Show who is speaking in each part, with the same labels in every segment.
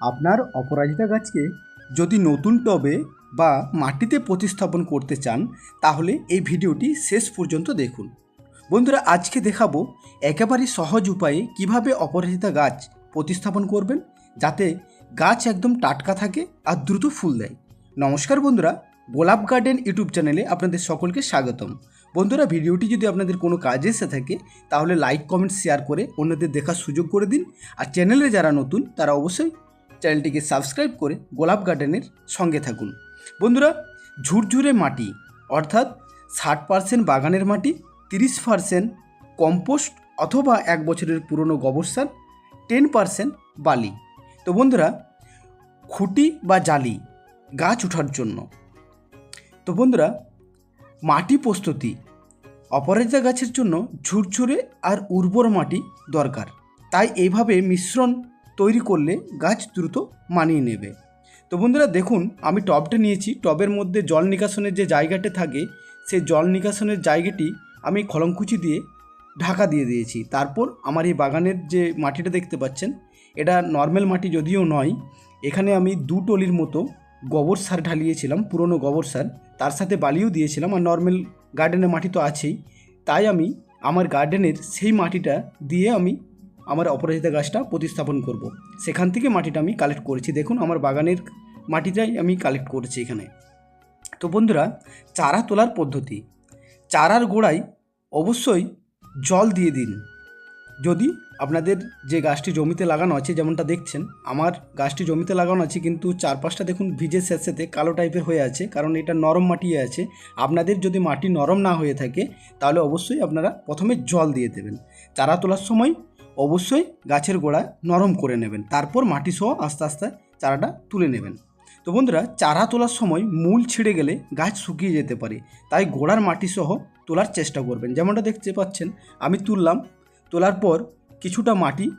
Speaker 1: আপনার অপরাজিতা গাছকে যদি নতুন টবে বা মাটিতে প্রতিস্থাপন করতে চান, তাহলে এই ভিডিওটি শেষ পর্যন্ত দেখুন। বন্ধুরা, আজকে দেখাবো একেবারে সহজ উপায়ে কীভাবে অপরাজিতা গাছ প্রতিস্থাপন করবেন, যাতে গাছ একদম টাটকা থাকে আর দ্রুত ফুল দেয়। নমস্কার বন্ধুরা, গোলাপ গার্ডেন ইউটিউব চ্যানেলে আপনাদের সকলকে স্বাগতম। বন্ধুরা, ভিডিওটি যদি আপনাদের কোনো কাজে এসে থাকে, তাহলে লাইক, কমেন্ট, শেয়ার করে অন্যদের দেখার সুযোগ করে দিন। আর চ্যানেলে যারা নতুন, তারা অবশ্যই চ্যানেলটিকে সাবস্ক্রাইব করে গোলাপ গার্ডেনের সঙ্গে থাকুন। বন্ধুরা, ঝুরঝুরে মাটি, অর্থাৎ ষাট পার্সেন্ট বাগানের মাটি, তিরিশ পার্সেন্ট কম্পোস্ট অথবা এক বছরের পুরনো গোবর সার, টেন পার্সেন্ট বালি। তো বন্ধুরা, খুঁটি বা জালি গাছ ওঠার জন্য। তো বন্ধুরা, মাটি প্রস্তুতি, অপরাজিতা গাছের জন্য ঝুরঝুরে আর উর্বর মাটি দরকার। তাই এইভাবে মিশ্রণ তৈরি করলে গাছ দ্রুত মানিয়ে নেবে। তো বন্ধুরা দেখুন, আমি টবটা নিয়েছি। টবের মধ্যে জল নিকাশনের যে জায়গাটা থাকে, সেই জল নিকাশনের জায়গাটি আমি খলমকুচি দিয়ে ঢাকা দিয়ে দিয়েছি। তারপর আমার এই বাগানের যে মাটিটা দেখতে পাচ্ছেন, এটা নর্মাল মাটি যদিও নয়, এখানে আমি দু টলির মতো গোবর সার ঢালিয়েছিলাম, পুরনো গোবর সার। তার সাথে বালিও দিয়েছিলাম আর নর্মাল গার্ডেনের মাটি তো আছেই। তাই আমি আমার গার্ডেনের সেই মাটিটা দিয়ে আমি আমার অপরাজিতা গাছটা প্রতিস্থাপন করব। সেখান থেকে মাটিটা আমি কালেক্ট করেছি। দেখুন, আমার বাগানের মাটিটাই আমি কালেক্ট করেছি এখানে। তো বন্ধুরা, চারা তোলার পদ্ধতি। চারার গোড়ায় অবশ্যই জল দিয়ে দিন। যদি আপনাদের যে গাছটি জমিতে লাগানো আছে, যেমনটা দেখছেন, আমার গাছটি জমিতে লাগানো আছে, কিন্তু চারপাশটা দেখুন ভিজে শেষেতে কালো টাইপের হয়ে আছে, কারণ এটা নরম মাটি আছে। আপনাদের যদি মাটি নরম না হয়ে থাকে, তাহলে অবশ্যই আপনারা প্রথমে জল দিয়ে দেবেন। চারা তোলার সময় অবশ্যই গাছের গোড়া নরম করে নেবেন। তারপর মাটি সহ আস্তে আস্তে চারাটা তুলে নেবেন। তো বন্ধুরা, চারা তোলার সময় মূল ছিঁড়ে গেলে গাছ শুকিয়ে যেতে পারে। তাই গোড়ার মাটি সহ তোলার চেষ্টা করবেন। যেমনটা দেখতে পাচ্ছেন, আমি তুললাম। তোলার পর কিছুটা মাটি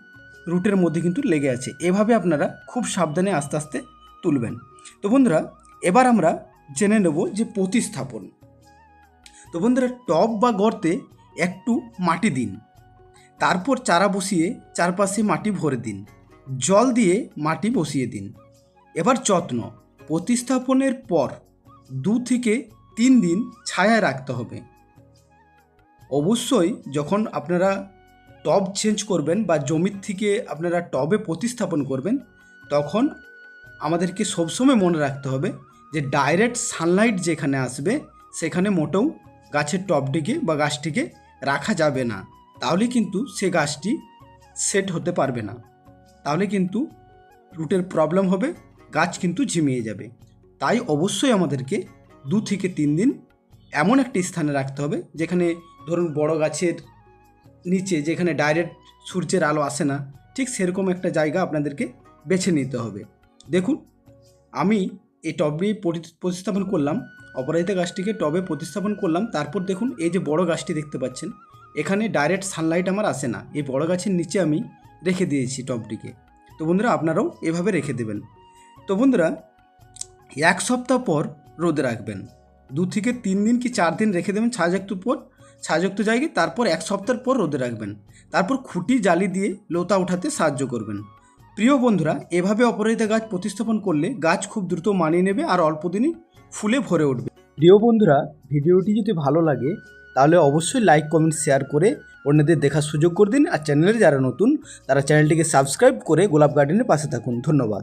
Speaker 1: রুটের মধ্যে কিন্তু লেগে আছে। এভাবে আপনারা খুব সাবধানে আস্তে আস্তে তুলবেন। তো বন্ধুরা, এবার আমরা জেনে নেব যে প্রতিস্থাপন। তো বন্ধুরা, টব বা গর্তে একটু মাটি দিন। তারপর চারা বসিয়ে চারপাশে মাটি ভরে দিন। জল দিয়ে মাটি বসিয়ে দিন। এবার যত্ন। প্রতিস্থাপনের পর দু থেকে তিন দিন ছায়ায় রাখতে হবে। অবশ্যই যখন আপনারা টব চেঞ্জ করবেন বা জমির থেকে আপনারা টবে প্রতিস্থাপন করবেন, তখন আমাদেরকে সবসময় মনে রাখতে হবে যে ডাইরেক্ট সানলাইট যেখানে আসবে, সেখানে মোটেও গাছের টবটিকে বা গাছটিকে রাখা যাবে না। তাহলে কিন্তু সে গাছটি সেট হতে পারবে না। তাহলে কিন্তু রুটের প্রবলেম হবে, গাছ কিন্তু ঝিমিয়ে যাবে। তাই অবশ্যই আমাদেরকে দু থেকে তিন দিন এমন একটি স্থানে রাখতে হবে, যেখানে ধরুন বড় গাছের নিচে যেখানে ডাইরেক্ট সূর্যের আলো আসে না, ঠিক সেরকম একটা জায়গা আপনাদেরকে বেছে নিতে হবে। দেখুন, আমি এই টবে প্রতিস্থাপন করলাম, অপরাজিতা গাছটিকে টবে প্রতিস্থাপন করলাম, তারপর দেখুন এই যে বড় গাছটি দেখতে পাচ্ছেন এখানে ডাইরেক্ট সানলাইট আমার আসে না। এই বড় গাছের নিচে আমি রেখে দিয়েছি টবটিকে। তো বন্ধুরা, আপনারাও এভাবে রেখে দেবেন। তো বন্ধুরা, এক সপ্তাহ পর রোদে রাখবেন। দু থেকে তিন দিন কি চার দিন রেখে দেবেন ছায়াযুক্ত পর ছায়াযুক্ত জায়গায় তারপর এক সপ্তাহ পর রোদে রাখবেন। তারপর খুঁটি জালি দিয়ে লোতা উঠাতে সাহায্য করবেন। প্রিয় বন্ধুরা, এভাবে অপরাজিতা গাছ প্রতিস্থাপন করলে গাছ খুব দ্রুত মানিয়ে নেবে আর অল্প দিনই ফুলে ভরে উঠবে। প্রিয় বন্ধুরা, ভিডিওটি যদি ভালো লাগে তাহলে অবশ্যই লাইক কমেন্ট শেয়ার করে অন্যদের দেখার সুযোগ করে দিন। আর চ্যানেলে যারা নতুন, তারা চ্যানেলটিকে সাবস্ক্রাইব করে গোলাপ গার্ডেনের পাশে থাকুন। ধন্যবাদ।